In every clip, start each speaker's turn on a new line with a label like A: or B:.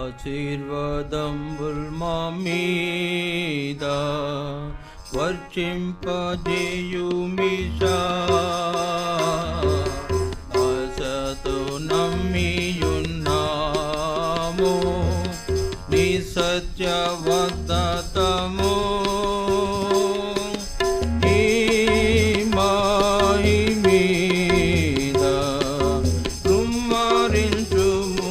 A: ఆశీర్వాదంబుల్ మా మీద వర్షింపజేయుమిషా ఆశతో నమ్మియున్నాము నీ సత్యవద్దతము మీద కుమ్మరించుము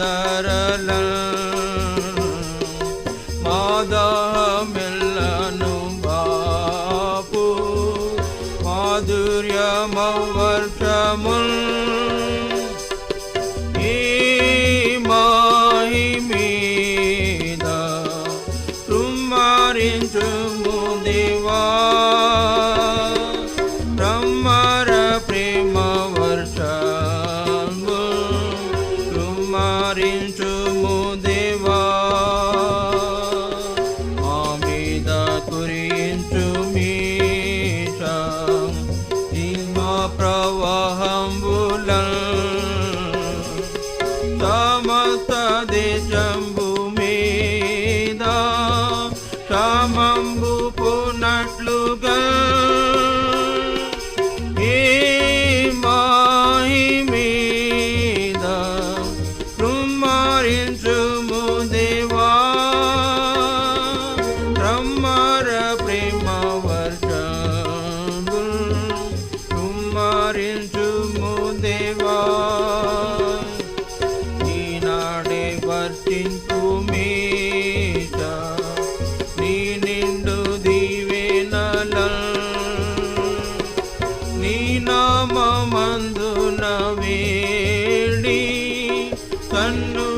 A: மதரலல் மாதாமெல்லனும் பாபு மாதுரியமவர்த்தமுல் ீமாஹிமீதா தும்மாரின் முதிவா సమస్త దేశంబు మీద క్షమంబు పునట్లుగా ఈ మాహి మీద కుమ్మరించుము దేవా బ్రహ్మర ప్రేమ వర్షంబు నామందున వేడి కన్ను